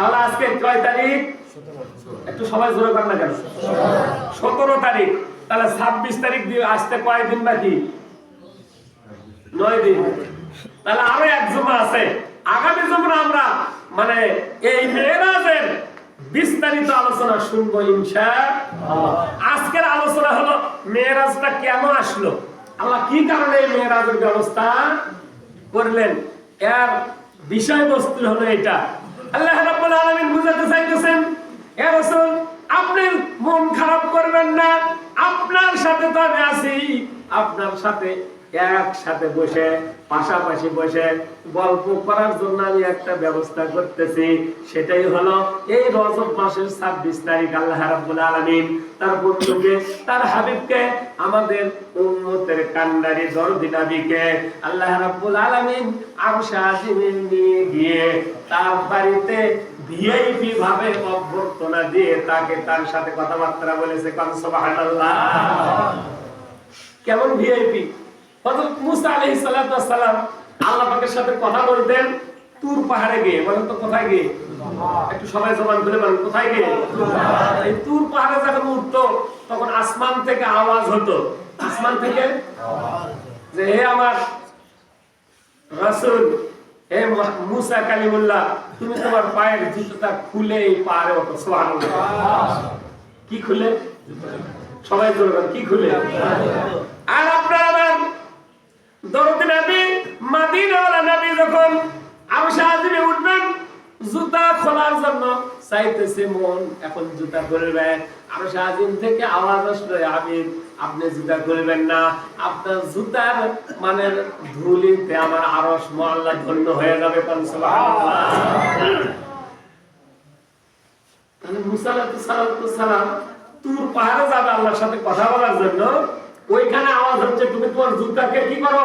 তাহলে আজকে কয় তারিখ? একটু সবাই জোরে পান না কেন? সতেরো তারিখ। তাহলে ছাব্বিশ তারিখ দিয়ে আসতে কয়দিন বাকি? নয় দিন। তাহলে আরও এক জমা আছে। আগামী জমা আমরা মানে এই মেয়েরাজের বিস্তারিত আলোচনা শুনব ইনশা আজকের আলোচনা হলো মেয়েরাজটা কেন আসলো? আল্লাহ কি কারণে এই মেয়েরাজের ব্যবস্থা করলেন? এর বিষয়বস্তু হলো এটা। আল্লাহ রাব্বুল আলামিন বুঝাতে চাইতেছেন, এ রাসূল, আপনি মন খারাপ করবেন না, আপনার সাথে তো আমি আছি, আপনার সাথে একসাথে বসে, পাশাপাশি বসে গল্প করার জন্য আমি একটা ব্যবস্থা করতেছি। সেটাই হলো এই রজব মাসের ছাব্বিশ তারিখ, আল্লাহ রাব্বুল আলামিন তার বন্ধুকে, তার হাবিবকে, আমাদের উম্মতের কান্ডারি দরদি নবীকে, আল্লাহ রাব্বুল আলামিন আজিমে নিয়ে গিয়ে তার বাড়িতে ভিআইপি ভাবে অভ্যর্থনা দিয়ে তাকে তার সাথে কথাবার্তা বলেছে, কান কেমন ভিআইপি হযরত মুসা আলাইহিস সালাতু সালাম আল্লাহ পাকের সাথে কথা বলতেন তুর পাহাড়ে গিয়ে। বলেন তো কোথায় গিয়ে? একটু সবাই জবান করে বলেন কোথায় গিয়ে? এই তুর পাহাড়ে যখন উঠতো তখন আসমান থেকে আওয়াজ হতো। আসমান থেকে? যে হে আমার রাসূল হে মুসা কালিমুল্লাহ তুমি তোমার পায়ের জুতোটা খুলে এই পাহাড়ে ওঠো সুবহানাল্লাহ। কি খুলে? সবাই বলবেন কি খুলে? আর আপনার আমার দরদি নবী মাদিনাওয়ালা নবী যখন উঠবেন, জুতা খোলার জন্য চাইতেছে মন। এখন জুতা আজিম থেকে আওয়াজ আসলো আপনি জুতা করবেন না। আপনার জুতার মানে ধুলিতে আমার আরশ মহল্লা ধন্য হয়ে যাবে। তাহলে সালাম তুর পাহাড়ে যাবে আল্লাহর সাথে কথা বলার জন্য। ওইখানে আওয়াজ হচ্ছে, তুমি তোমার জুতাকে কি করো?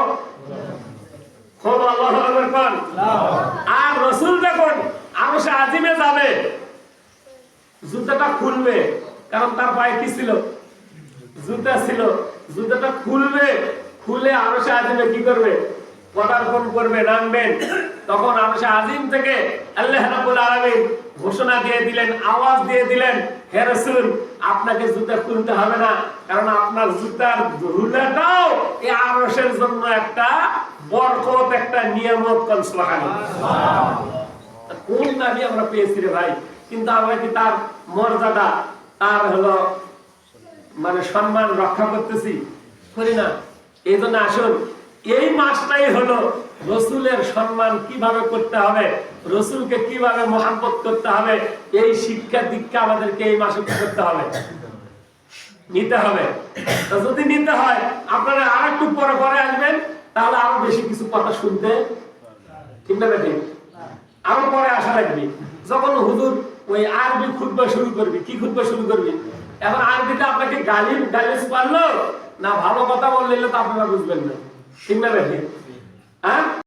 আর রাসূল যখন আরশে আজিমে যাবে। জুতাটা খুলবে, কারণ তার পায়ে কি ছিল? জুতা ছিল। জুতাটা খুলবে, খুলে আরশে আজিমে কি করবে? পদার্পণ করবে নামবেন তখন আরশে আজিম থেকে আল্লাহ রাব্বুল আলামিন ঘোষণা দিয়ে দিলেন, আওয়াজ দিয়ে দিলেন, হে রাসূল, আপনাকে জুতা খুলতে হবে না, কারণ আপনার জুতার ধুলাটাও এই আরশের জন্য একটা বরকত, একটা নিয়ামত কোন কোন নাবি আমরা পেয়েছি রে ভাই? কিন্তু আমরা কি তার মর্যাদা, তার হলো মানে সম্মান রক্ষা করতেছি? করি না। এই জন্য আসুন মাসটাই হলো, রসুলের সম্মান কীভাবে করতে হবে? রসুলকে কীভাবে মহাব্বত করতে হবে? এই শিক্ষা দীক্ষা আমাদেরকে এই মাসে করতে হবে। নিতে হবে। যদি নিতে হয়, আপনারা আর একটু পরে পরে আসবেন, তাহলে আরও বেশি কিছু কথা শুনতে ঠিক না ঠিক আরও পরে আসা লাগবে যখন হুজুর ওই আরবি খুতবা শুরু করবি, কি খুতবা শুরু করবি? এখন আরবিতে আপনাকে গালি গালিস পারল না, ভালো কথা বললে তো আপনারা বুঝবেন না। ঠিক না ঠিক হ্যাঁ